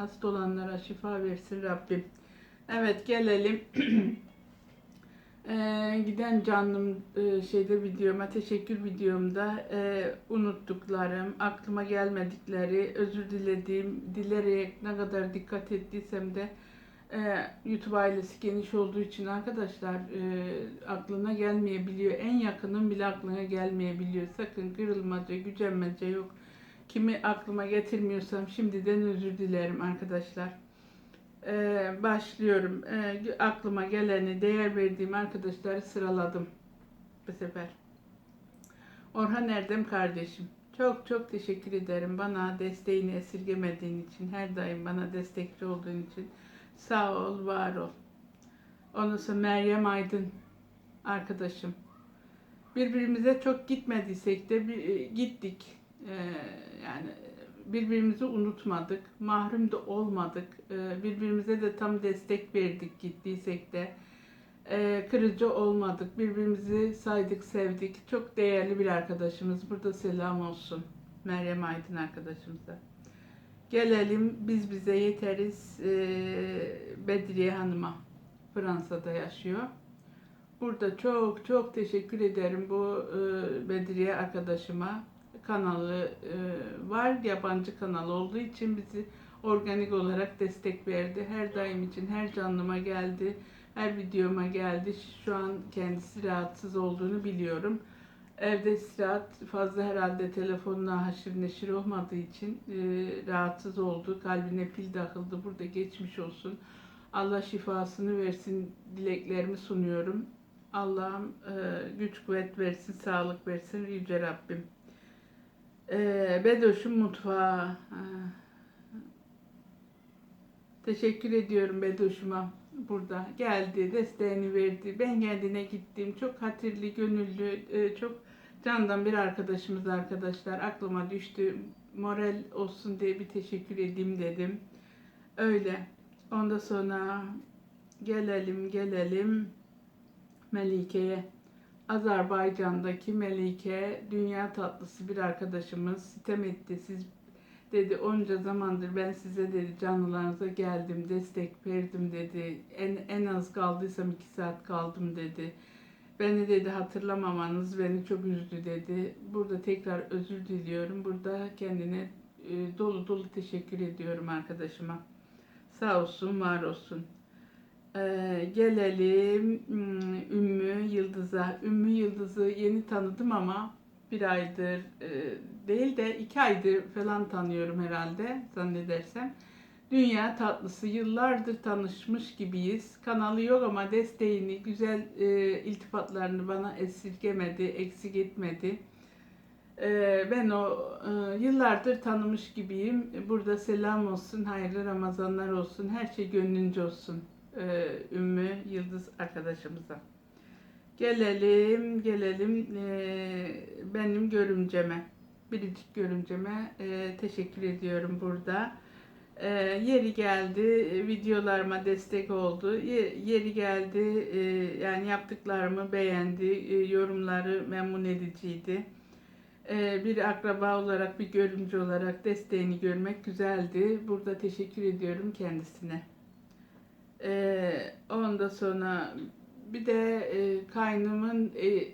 hasta olanlara şifa versin Rabbim. Evet gelelim. Ee, giden canım e, şeyde videoma, teşekkür videomda e, unuttuklarım, aklıma gelmedikleri, özür dilediğim, dilerek ne kadar dikkat ettiysem de e, YouTube ailesi geniş olduğu için arkadaşlar e, aklına gelmeyebiliyor. En yakının bile aklına gelmeyebiliyor. Sakın kırılmaca, gücenmece yok. Kimi aklıma getirmiyorsam şimdiden özür dilerim arkadaşlar. Ee, başlıyorum. Ee, aklıma geleni, değer verdiğim arkadaşları sıraladım bu sefer. Orhan Erdem kardeşim. Çok çok teşekkür ederim bana desteğini esirgemediğin için, her daim bana destekçi olduğun için. Sağ ol, var ol. Ondan sonra Meryem Aydın arkadaşım. Birbirimize çok gitmediysek de bir, e, gittik. Ee, yani birbirimizi unutmadık, mahrum da olmadık. Ee, birbirimize de tam destek verdik gittiysek de. Ee, kırıcı olmadık, birbirimizi saydık, sevdik. Çok değerli bir arkadaşımız. Burada selam olsun Meryem Aydın arkadaşımıza. Gelelim biz bize yeteriz Bedriye Hanım'a. Fransa'da yaşıyor. Burada çok çok teşekkür ederim bu Bedriye arkadaşıma. Kanalı e, var, yabancı kanal olduğu için bizi organik olarak destek verdi. Her daim için her canlıma geldi, her videoma geldi. Şu an kendisi rahatsız olduğunu biliyorum. Evde istirahat fazla herhalde telefonla haşır neşir olmadığı için e, rahatsız oldu. Kalbine pil takıldı. Burada geçmiş olsun. Allah şifasını versin dileklerimi sunuyorum. Allah'ım e, güç kuvvet versin, sağlık versin Yüce Rabbim. E, Bedoş'un mutfağı. Teşekkür ediyorum Bedoş'uma burada. Geldi, desteğini verdi. Ben kendine gittim. Çok hatırlı, gönüllü, e, çok candan bir arkadaşımız arkadaşlar. Aklıma düştü. Moral olsun diye bir teşekkür edeyim dedim. Öyle. Ondan sonra gelelim gelelim Melike'ye. Azerbaycan'daki Melike dünya tatlısı bir arkadaşımız sitem etti. Siz dedi onca zamandır ben size dedi canlılarınıza geldim, destek verdim dedi. En, en az kaldıysam iki saat kaldım dedi. Beni dedi hatırlamamanız beni çok üzdü dedi. Burada tekrar özür diliyorum. Burada kendine e, dolu dolu teşekkür ediyorum arkadaşıma. Sağ olsun, var olsun. Ee, gelelim hmm, Ümmü Yıldız'a. Ümmü Yıldız'ı yeni tanıdım ama bir aydır e, değil de iki aydır falan tanıyorum herhalde zannedersem. Dünya tatlısı yıllardır tanışmış gibiyiz. Kanalı yok ama desteğini, güzel e, iltifatlarını bana esirgemedi, eksik etmedi. E, ben o e, yıllardır tanımış gibiyim. Burada selam olsun, hayırlı Ramazanlar olsun, her şey gönlünce olsun e, Ümmü Yıldız arkadaşımıza. Gelelim, gelelim e, benim görümceme, biricik görümceme e, teşekkür ediyorum burada. E, yeri geldi, videolarıma destek oldu. Ye- Yeri geldi, yani yaptıklarımı beğendi, yorumları memnun ediciydi. Bir akraba olarak, bir görümcü olarak desteğini görmek güzeldi. Burada teşekkür ediyorum kendisine. Ee, ondan sonra bir de e, kaynımın e,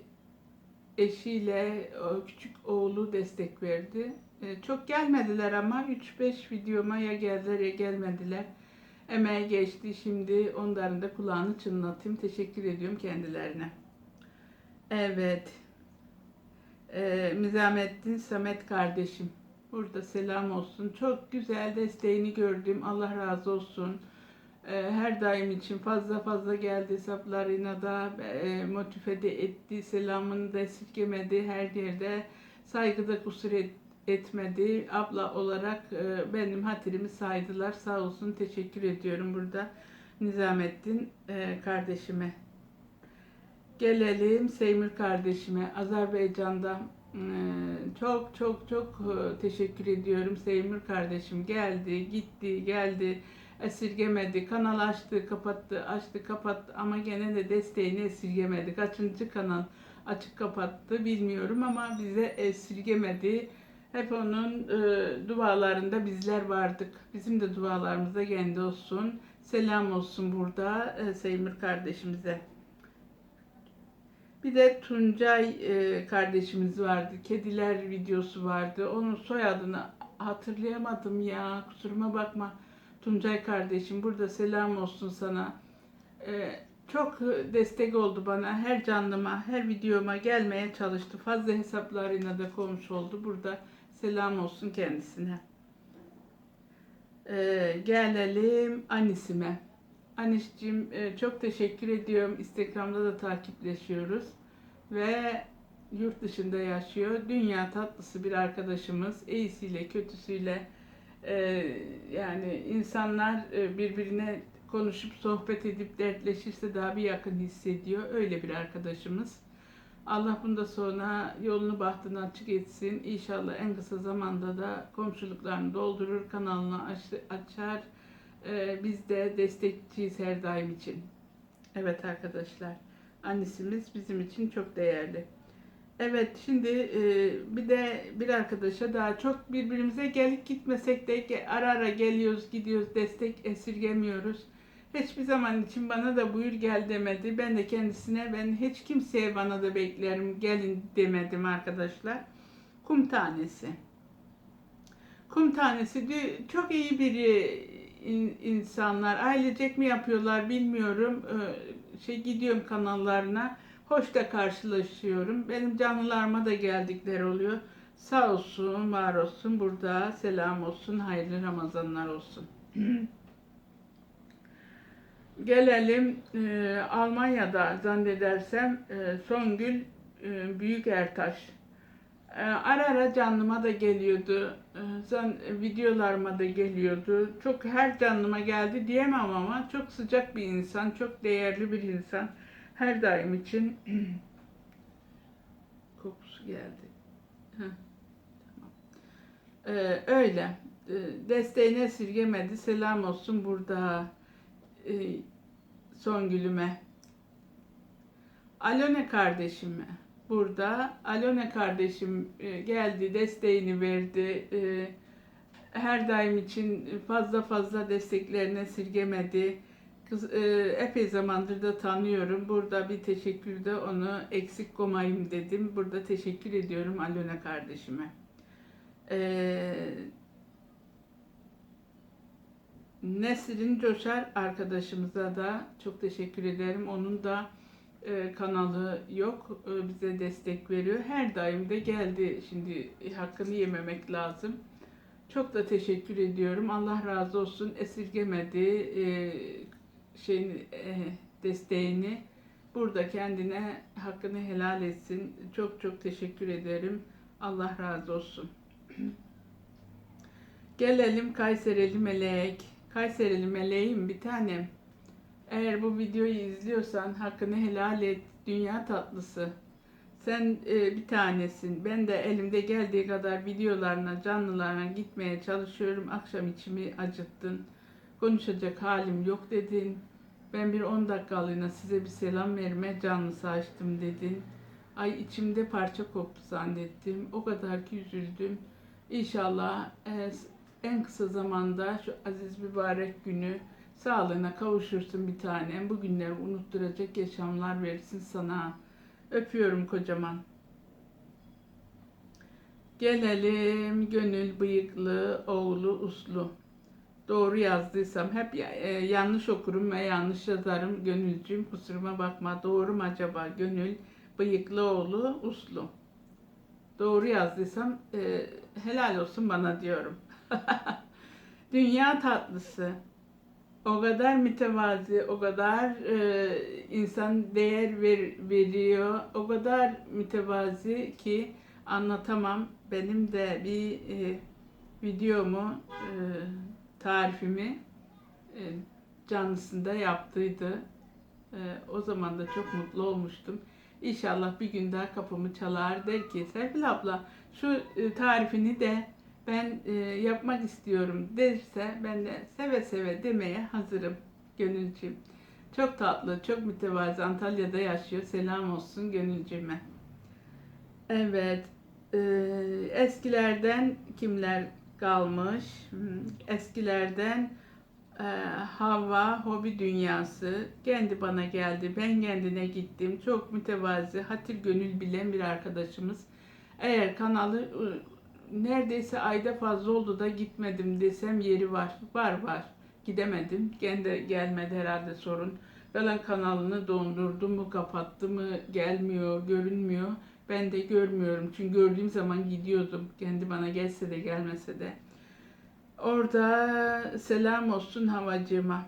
eşiyle o küçük oğlu destek verdi. E, çok gelmediler ama 3-5 videoma ya geldiler ya gelmediler. Emeği geçti. Şimdi onların da kulağını çınlatayım. Teşekkür ediyorum kendilerine. Evet. E, Mizamettin Samet kardeşim. Burada selam olsun. Çok güzel desteğini gördüm. Allah razı olsun. E, her daim için fazla fazla geldi hesaplarına da e, motive de etti, selamını da esirgemedi, her yerde saygıda kusur et, etmedi. Abla olarak e, benim hatırımı saydılar. Sağ olsun teşekkür ediyorum burada Nizamettin e, kardeşime. Gelelim Seymur kardeşime. Azerbaycan'da çok çok çok teşekkür ediyorum. Seymur kardeşim geldi, gitti, geldi esirgemedi. Kanal açtı, kapattı, açtı, kapattı ama gene de desteğini esirgemedi. Kaçıncı kanal açık kapattı bilmiyorum ama bize esirgemedi. Hep onun e, dualarında bizler vardık. Bizim de dualarımızda kendi olsun. Selam olsun burada e, Seymur kardeşimize. Bir de Tuncay e, kardeşimiz vardı. Kediler videosu vardı. Onun soyadını hatırlayamadım ya. Kusuruma bakma. Tuncay kardeşim burada selam olsun sana. E, çok destek oldu bana. Her canlıma, her videoma gelmeye çalıştı. Fazla hesaplarıyla da komşu oldu. Burada selam olsun kendisine. E, gelelim Anisime. Anişciğim e, çok teşekkür ediyorum. Instagram'da da takipleşiyoruz. Ve yurt dışında yaşıyor. Dünya tatlısı bir arkadaşımız. İyisiyle kötüsüyle e, yani insanlar e, birbirine konuşup sohbet edip dertleşirse daha bir yakın hissediyor. Öyle bir arkadaşımız. Allah bunda sonra yolunu bahtını açık etsin. İnşallah en kısa zamanda da komşuluklarını doldurur, kanalını aç- açar. Ee, biz de destekçiyiz her daim için. Evet arkadaşlar, annesimiz bizim için çok değerli. Evet, şimdi e, bir de bir arkadaşa daha çok birbirimize gelip gitmesek de ara ara geliyoruz, gidiyoruz, destek esirgemiyoruz. Hiçbir zaman için bana da buyur gel demedi. Ben de kendisine, ben hiç kimseye bana da beklerim, gelin demedim arkadaşlar. Kum tanesi. Kum tanesi çok iyi biri in- insanlar. Ailecek mi yapıyorlar bilmiyorum. Şey gidiyorum kanallarına. Hoş da karşılaşıyorum. Benim canlılarıma da geldikleri oluyor. Sağ olsun, var olsun. Burada selam olsun, hayırlı Ramazanlar olsun. Gelelim e, Almanya'da zannedersem e, Songül e, Büyük Ertaş. E, ara ara canlıma da geliyordu. E, zan, videolarıma da geliyordu. Çok her canlıma geldi diyemem ama çok sıcak bir insan, çok değerli bir insan. Her daim için kokusu geldi. Tamam. E, öyle. E, desteğini esirgemedi. Selam olsun burada e, Songül'üme. Alone kardeşime burada. Alone kardeşim e, geldi, desteğini verdi. E, her daim için fazla fazla desteklerini esirgemedi. Kız, e, epey zamandır da tanıyorum. Burada bir teşekkür de onu eksik komayım dedim. Burada teşekkür ediyorum Alone kardeşime. Eee Nesrin Coşar arkadaşımıza da çok teşekkür ederim. Onun da e, kanalı yok. E, bize destek veriyor. Her daim de geldi. Şimdi hakkını yememek lazım. Çok da teşekkür ediyorum. Allah razı olsun. Esirgemedi e, şeyin e, desteğini. Burada kendine hakkını helal etsin. Çok çok teşekkür ederim. Allah razı olsun. Gelelim Kayserili Melek. Kayserili meleğim bir tanem. Eğer bu videoyu izliyorsan hakkını helal et. Dünya tatlısı. Sen e, bir tanesin. Ben de elimde geldiği kadar videolarına, canlılarına gitmeye çalışıyorum. Akşam içimi acıttın. Konuşacak halim yok dedin. Ben bir 10 dakikalığına size bir selam verme canlısı açtım dedin. Ay içimde parça koptu zannettim. O kadar ki üzüldüm. İnşallah e, en kısa zamanda şu aziz mübarek günü sağlığına kavuşursun bir tanem. Bu günleri unutturacak yaşamlar versin sana. Öpüyorum kocaman. Gelelim gönül bıyıklı oğlu uslu. Doğru yazdıysam hep e, yanlış okurum ve yanlış yazarım. Gönülcüğüm kusuruma bakma. Doğru mu acaba? Gönül bıyıklı oğlu uslu. Doğru yazdıysam e, helal olsun bana diyorum. Dünya tatlısı. O kadar mütevazi, o kadar e, insan değer ver, veriyor, o kadar mütevazi ki anlatamam. Benim de bir e, videomu, e, tarifimi e, canlısında yaptıydı. E, o zaman da çok mutlu olmuştum. İnşallah bir gün daha kapımı çalar der ki Serpil abla şu e, tarifini de ben yapmak istiyorum derse ben de seve seve demeye hazırım gönülcüm. Çok tatlı, çok mütevazı Antalya'da yaşıyor. Selam olsun gönülcüme. Evet, eskilerden kimler kalmış? Eskilerden e, Havva Hobi Dünyası kendi bana geldi. Ben kendine gittim. Çok mütevazi, hatır gönül bilen bir arkadaşımız. Eğer kanalı neredeyse ayda fazla oldu da gitmedim desem yeri var. Var var. Gidemedim. Kendi gelmedi herhalde sorun. Falan kanalını dondurdu mu, kapattı mı, gelmiyor, görünmüyor. Ben de görmüyorum. Çünkü gördüğüm zaman gidiyordum. Kendi bana gelse de gelmese de. Orada selam olsun havacıma.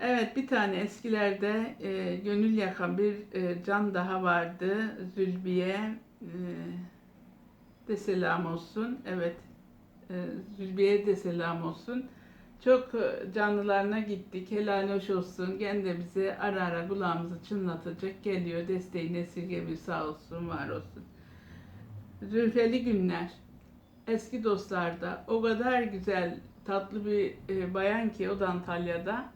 Evet bir tane eskilerde e, gönül yakan bir e, can daha vardı. Zülbiye e, de selam olsun. Evet e, Zülbiye de selam olsun. Çok e, canlılarına gittik. Helal hoş olsun. Gene de bize ara ara kulağımızı çınlatacak geliyor. Desteğini esirgemiyor sağ olsun var olsun. Zülfeli günler. Eski dostlarda o kadar güzel tatlı bir e, bayan ki o da Antalya'da.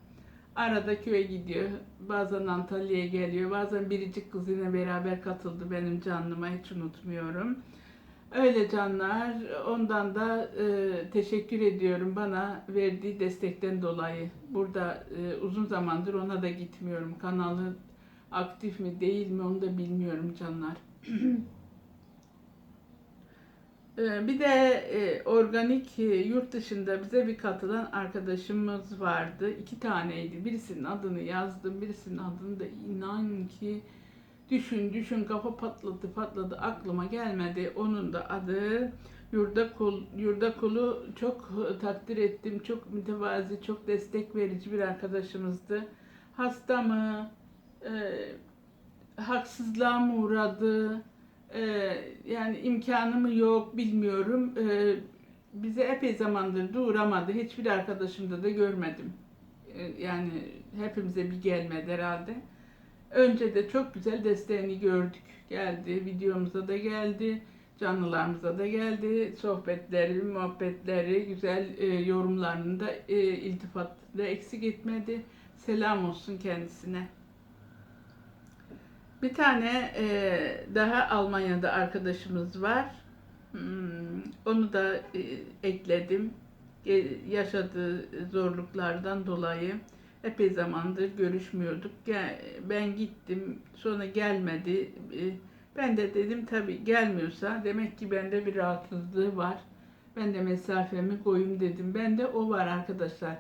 Arada köye gidiyor. Bazen Antalya'ya geliyor. Bazen biricik kızıyla beraber katıldı benim canlıma hiç unutmuyorum. Öyle canlar. Ondan da e, teşekkür ediyorum bana verdiği destekten dolayı. Burada e, uzun zamandır ona da gitmiyorum. Kanalı aktif mi değil mi onu da bilmiyorum canlar. Ee, Bir de e, organik e, yurt dışında bize bir katılan arkadaşımız vardı. İki taneydi. Birisinin adını yazdım, birisinin adını da inan ki düşün düşün kafa patladı patladı aklıma gelmedi. Onun da adı Yurda Kul. Yurda Kul'u çok takdir ettim. Çok mütevazi, çok destek verici bir arkadaşımızdı. Hasta mı? E, haksızlığa mı uğradı? Ee, yani imkanı mı yok bilmiyorum. Ee, bize epey zamandır da. Hiçbir arkadaşımda da görmedim. Ee, yani hepimize bir gelmedi herhalde. Önce de çok güzel desteğini gördük. Geldi, videomuza da geldi, canlılarımıza da geldi. Sohbetleri, muhabbetleri, güzel e, yorumlarını da e, iltifat da eksik etmedi. Selam olsun kendisine. Bir tane e, daha Almanya'da arkadaşımız var. Hmm, onu da e, ekledim. Ge- yaşadığı zorluklardan dolayı epey zamandır görüşmüyorduk. Ben gittim, sonra gelmedi. E, Ben de dedim tabii gelmiyorsa demek ki bende bir rahatsızlığı var. Ben de mesafemi koyayım dedim. Bende o var arkadaşlar.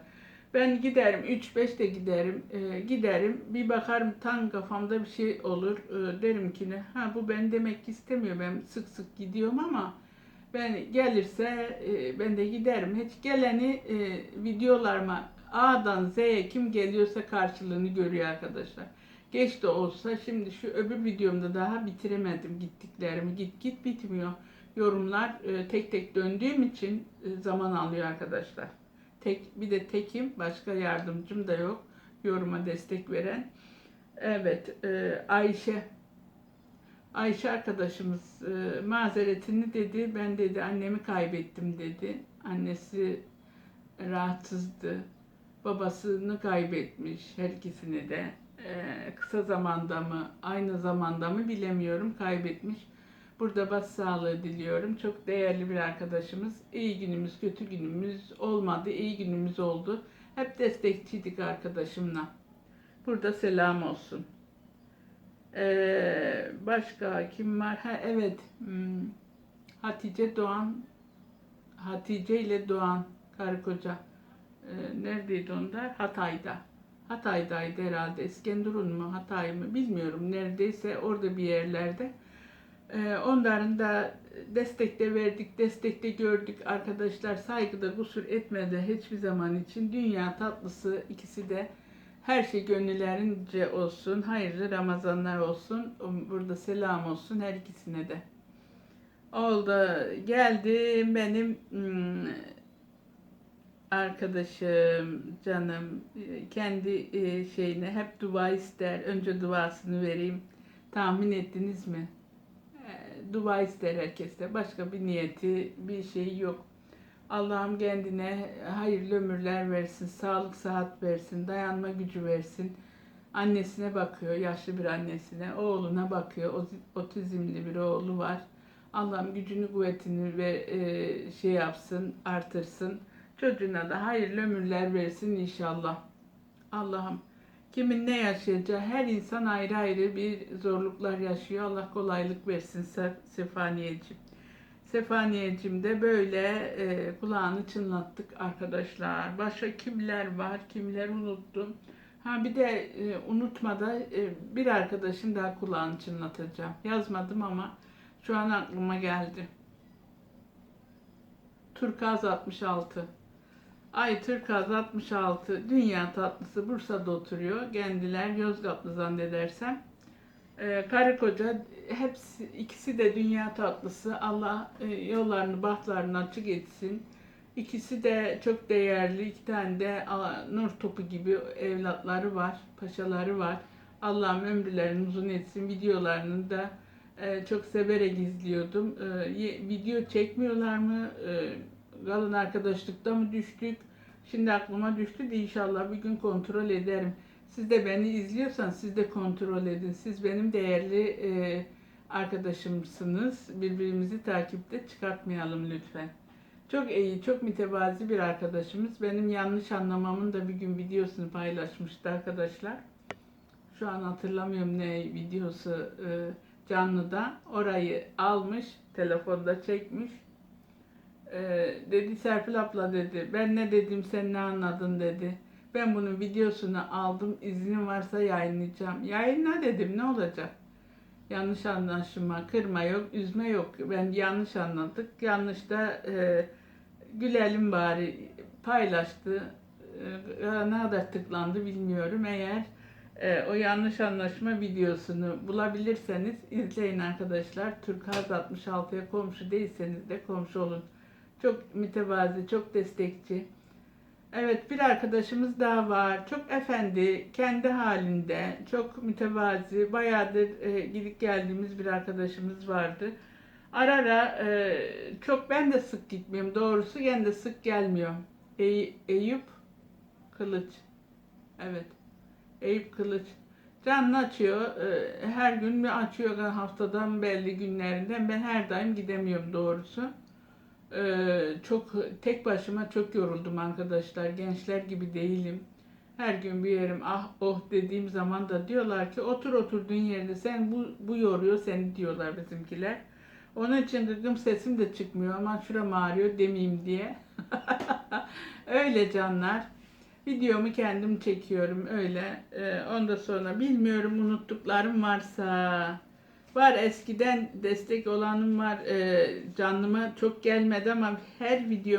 Ben giderim 3-5 de giderim. e, giderim bir bakarım tam kafamda bir şey olur. E, derim ki ne? Ha bu ben demek istemiyor. Ben sık sık gidiyorum ama ben gelirse e, ben de giderim. Hiç geleni e, videolarıma A'dan Z'ye kim geliyorsa karşılığını görüyor arkadaşlar. Geç de olsa şimdi şu öbür videomda daha bitiremedim gittiklerimi. Git git bitmiyor. Yorumlar e, tek tek döndüğüm için e, zaman alıyor arkadaşlar. Tek bir de tekim, başka yardımcım da yok. Yoruma destek veren. Evet, e, Ayşe. Ayşe arkadaşımız e, mazeretini dedi. Ben dedi annemi kaybettim dedi. Annesi rahatsızdı. Babasını kaybetmiş her ikisini de. E, kısa zamanda mı, aynı zamanda mı bilemiyorum kaybetmiş. Burada bas sağlığı diliyorum. Çok değerli bir arkadaşımız. İyi günümüz, kötü günümüz olmadı. iyi günümüz oldu. Hep destekçiydik arkadaşımla. Burada selam olsun. Ee, başka kim var? Ha evet. Hmm, Hatice Doğan. Hatice ile Doğan karı koca. Ee, neredeydi onlar? Hatay'da. Hatay'daydı herhalde. İskenderun mu, Hatay mı bilmiyorum. Neredeyse orada bir yerlerde. Ee, Onların da destekte verdik, destekte gördük arkadaşlar. Saygıda kusur etmedi hiçbir zaman için. Dünya tatlısı ikisi de her şey gönüllerince olsun. Hayırlı Ramazanlar olsun. Burada selam olsun her ikisine de. Oldu. Geldi benim hmm, arkadaşım, canım. Kendi e, şeyine hep dua ister. Önce duasını vereyim. Tahmin ettiniz mi? E, dua ister herkeste. Başka bir niyeti, bir şey yok. Allah'ım kendine hayırlı ömürler versin, sağlık, sıhhat versin, dayanma gücü versin. Annesine bakıyor, yaşlı bir annesine, oğluna bakıyor, otizmli bir oğlu var. Allah'ım gücünü kuvvetini ve e, şey yapsın, artırsın. Çocuğuna da hayırlı ömürler versin inşallah. Allah'ım kimin ne yaşayacağı her insan ayrı ayrı bir zorluklar yaşıyor. Allah kolaylık versin Se- Sefaniyeciğim. Sefaniyeciğim de böyle e, kulağını çınlattık arkadaşlar. Başka kimler var, kimler unuttum. Ha bir de e, unutmada e, bir arkadaşın daha kulağını çınlatacağım. Yazmadım ama şu an aklıma geldi. Turkaz 66. Ay Turkaz 66 dünya tatlısı Bursa'da oturuyor. Kendiler Yozgatlı zannedersem. Ee, karı koca hepsi ikisi de dünya tatlısı. Allah e, yollarını bahtlarını açık etsin. İkisi de çok değerli. iki tane de nur topu gibi evlatları var, paşaları var. Allah'ım ömürlerini uzun etsin. Videolarını da e, çok severek izliyordum. E, video çekmiyorlar mı? E, kalın arkadaşlıkta mı düştük? Şimdi aklıma düştü de inşallah bir gün kontrol ederim. Siz de beni izliyorsan siz de kontrol edin. Siz benim değerli e, arkadaşımsınız. Birbirimizi takipte çıkartmayalım lütfen. Çok iyi, çok mütevazi bir arkadaşımız. Benim yanlış anlamamın da bir gün videosunu paylaşmıştı arkadaşlar. Şu an hatırlamıyorum ne videosu e, canlıda. Orayı almış, telefonda çekmiş. E, dedi Serpil abla dedi. Ben ne dedim sen ne anladın dedi. Ben bunun videosunu aldım. iznin varsa yayınlayacağım. Yayınla dedim ne olacak? Yanlış anlaşılma, kırma yok, üzme yok. Ben yanlış anladık. Yanlış da e, gülelim bari paylaştı. E, ne kadar tıklandı bilmiyorum. Eğer e, o yanlış anlaşma videosunu bulabilirseniz izleyin arkadaşlar. Turkaz 66'ya komşu değilseniz de komşu olun. Çok mütevazi, çok destekçi. Evet bir arkadaşımız daha var. Çok efendi, kendi halinde, çok mütevazi, bayağıdır e, gidip geldiğimiz bir arkadaşımız vardı. Ara ara e, çok ben de sık gitmiyorum doğrusu ben de sık gelmiyor. Ey- Eyüp Kılıç. Evet. Eyüp Kılıç. Canlı açıyor. e, her gün mü açıyor haftadan belli günlerinden. Ben her daim gidemiyorum doğrusu. Ee, çok tek başıma çok yoruldum arkadaşlar. Gençler gibi değilim. Her gün bir yerim ah oh dediğim zaman da diyorlar ki otur oturduğun yerde sen bu, bu yoruyor seni diyorlar bizimkiler. Onun için gıgım sesim de çıkmıyor ama şuram ağrıyor demeyeyim diye. öyle canlar. Videomu kendim çekiyorum öyle. Ee, ondan sonra bilmiyorum unuttuklarım varsa. Var eskiden destek olanım var. Ee, canlıma çok gelmedi ama her video